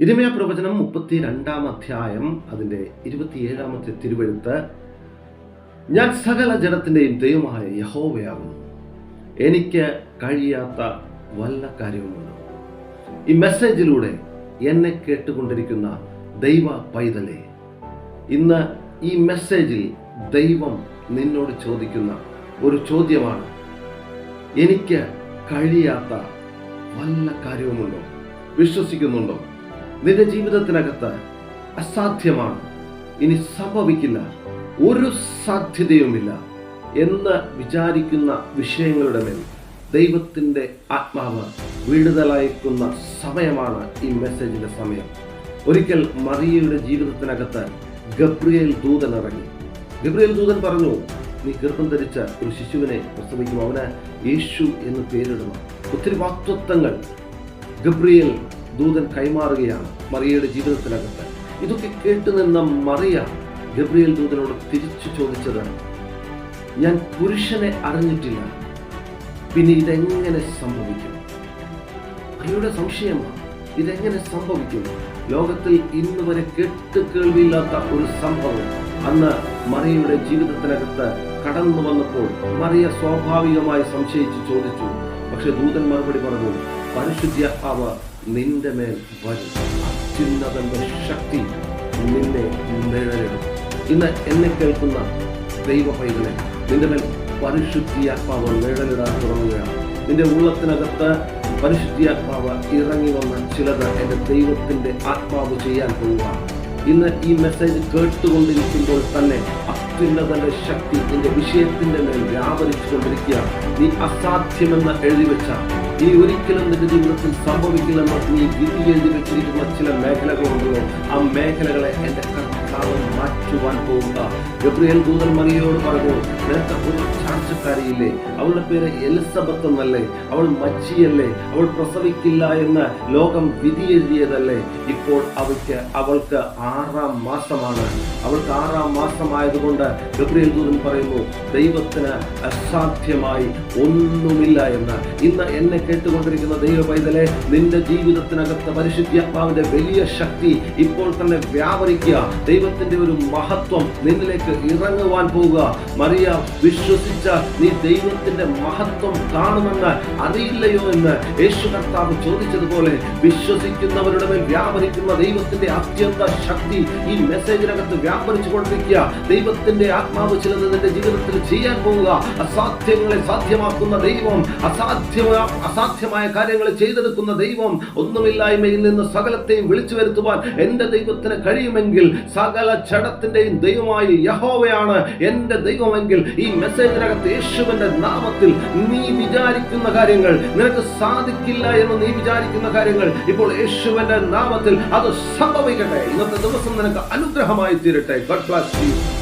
ഇരിമയ പ്രവചനം മുപ്പത്തി രണ്ടാം അധ്യായം അതിന്റെ ഇരുപത്തിയേഴാമത്തെ തിരുവെഴുത്ത്. ഞാൻ സകല ജനത്തിന്റെയും ദൈവമായ യഹോവയാകുന്നു. എനിക്ക് കഴിയാത്ത വല്ല കാര്യവുമുണ്ടോ. ഈ മെസ്സേജിലൂടെ എന്നെ കേട്ടുകൊണ്ടിരിക്കുന്ന ദൈവ പൈതലെ ഇന്ന് ഈ മെസ്സേജിൽ ദൈവം നിന്നോട് ചോദിക്കുന്ന ഒരു ചോദ്യമാണ്. എനിക്ക് കഴിയാത്ത വല്ല കാര്യവുമുണ്ടോ? വിശ്വസിക്കുന്നുണ്ടോ? നിന്റെ ജീവിതത്തിനകത്ത് അസാധ്യമാണ്. ഇനി സംഭവിക്കില്ല. ഒരു സാധ്യതയുമില്ല എന്ന് വിചാരിക്കുന്ന വിഷയങ്ങളുടെ മേൽ ദൈവത്തിന്റെ ആത്മാവ് വിടുതലയക്കുന്ന സമയമാണ് ഈ മെസ്സേജിന്റെ സമയം. ഒരിക്കൽ മറിയയുടെ ജീവിതത്തിനകത്ത് ഗബ്രിയേൽ ദൂതൻ ഇറങ്ങി. ഗബ്രിയേൽ ദൂതൻ പറഞ്ഞു നീ ഗർഭം ധരിച്ച ഒരു ശിശുവിനെ പ്രസവിക്കും. അവന് യേശു എന്ന് പേരിടണം ഒത്തിരി വാക്തത്വങ്ങൾ ഗബ്രിയേൽ ദൂതൻ കൈമാറുകയാണ് മറിയയുടെ ജീവിതത്തിനകത്ത്. ഇതൊക്കെ കേട്ടു നിന്ന മറിയ ഗബ്രിയേൽ ദൂതനോട് തിരിച്ചു ചോദിച്ചത് ഞാൻ പുരുഷനെ അറിഞ്ഞിട്ടില്ല. പിന്നെ ഇതെങ്ങനെ സംഭവിക്കും? മറിയുടെ സംശയമാണ്. ഇതെങ്ങനെ സംഭവിക്കും? ലോകത്തിൽ ഇന്ന് വരെ കേട്ട് കേൾവിയില്ലാത്ത ഒരു സംഭവം അന്ന് മറിയയുടെ ജീവിതത്തിനകത്ത് കടന്നു വന്നപ്പോൾ മറിയ സ്വാഭാവികമായി സംശയിച്ച് ചോദിച്ചു. പക്ഷെ ദൂതൻ മറുപടി പറഞ്ഞു പരിശുദ്ധാത്മാവ് നിന്റെ മേൽ വരും അത്യുന്നതന്റെ ശക്തി നിന്നെ നിഴലിടും ഇന്ന് എന്നെ കേൾക്കുന്ന ദൈവ പൈതലെ നിന്റെ മേൽ പരിശുദ്ധിയാത്മാവ് നിഴലിടാൻ തുടങ്ങുകയാണ്. നിന്റെ ഉള്ളത്തിനകത്ത് പരിശുദ്ധിയാത്മാവ് ഇറങ്ങി വന്ന ചിലത് എന്റെ ദൈവത്തിന്റെ ആത്മാവ് ചെയ്യാൻ പോവുക ഇന്ന് ഈ മെസ്സേജ് കേട്ടുകൊണ്ടിരിക്കുമ്പോൾ തന്നെ അത്യുന്നതന്റെ ശക്തി നിന്റെ വിഷയത്തിന്റെ മേൽ വ്യാപരിച്ചുകൊണ്ടിരിക്കുക നീ അസാധ്യമെന്ന് എഴുതി വെച്ച ഇനി ഒരിക്കലും നിന്റെ ജീവിതത്തിൽ സംഭവിക്കില്ലെന്ന് നീ വിധി എഴുതി വെച്ചിരിക്കുന്ന ചില മേഖലകളുണ്ടല്ലോ. ആ മേഖലകളെ എന്റെ കർത്താവ് മാറ്റുവാൻ പോകുക ഗബ്രിയേൽ ദൂതൻ മറിയോട് പറഞ്ഞു നിനക്ക് ഒരു ചാർച്ചക്കാരിയില്ലേ അവളുടെ പേര് എലിസബത്ത് എന്നല്ലേ? അവൾ മച്ചിയല്ലേ അവൾ പ്രസവിക്കില്ല എന്ന് ലോകം വിധി എഴുതിയതല്ലേ? ഇപ്പോൾ അവയ്ക്ക് അവൾക്ക് ആറാം മാസമാണ്. അവൾക്ക് ആറാം മാസമായതുകൊണ്ട് ഗബ്രിയേൽ ദൂതൻ പറയുന്നു ദൈവത്തിന് അസാധ്യമായി ഒന്നുമില്ല എന്ന്. ഇന്ന് എന്നെ കേട്ടുകൊണ്ടിരിക്കുന്ന ദൈവ പൈതലെ നിന്റെ ജീവിതത്തിനകത്ത് പരിശുദ്ധാത്മാവിന്റെ വലിയ ശക്തി ഇപ്പോൾ തന്നെ വ്യാപരിക്കുക. ദൈവത്തിന്റെ ഒരു മഹത്വം നിന്നിലേക്ക് ഇറങ്ങുവാൻ പോവുക. മറിയ വിശ്വസിച്ച നീ ദൈവത്തിന്റെ മഹത്വം കാണുമെന്ന് അറിയില്ലയോ എന്ന് യേശു കർത്താവ് ചോദിച്ചതുപോലെ വിശ്വസിക്കുന്നവരുടെ മേൽ വ്യാപരിക്കുന്ന ദൈവത്തിന്റെ അത്യന്ത ശക്തി ഈ മെസ്സേജിനകത്ത് വ്യാപരിച്ചു കൊണ്ടിരിക്കുക. ദൈവത്തിന്റെ ആത്മാവ് ചിലത് നിന്റെ ജീവിതത്തിൽ ചെയ്യാൻ പോവുക. അസാധ്യങ്ങളെ സാധ്യമാക്കുന്ന ദൈവം അസാധ്യ അസാധ്യമായ കാര്യങ്ങൾ ചെയ്തെടുക്കുന്ന ദൈവം ഒന്നുമില്ലായ്മയിൽ നിന്ന് സകലത്തെയും വിളിച്ചു വരുത്തുവാൻ എന്റെ ദൈവത്തിന് കഴിയുമെങ്കിൽ സകല ജഡത്തിന്റെയും ദൈവമായി യഹോവയാണ് എന്റെ ദൈവമെങ്കിൽ ഈ മെസ്സേജിനകത്ത് യേശുവിന്റെ നാമത്തിൽ നീ വിചാരിക്കുന്ന കാര്യങ്ങൾ നിനക്ക് സാധിക്കില്ല എന്ന് നീ വിചാരിക്കുന്ന കാര്യങ്ങൾ ഇപ്പോൾ യേശുവിന്റെ നാമത്തിൽ അത് സംഭവിക്കട്ടെ. ഇന്നത്തെ ദിവസം നിനക്ക് അനുഗ്രഹമായി തീരട്ടെ. ഗഡ് ബ്ലാസ് യു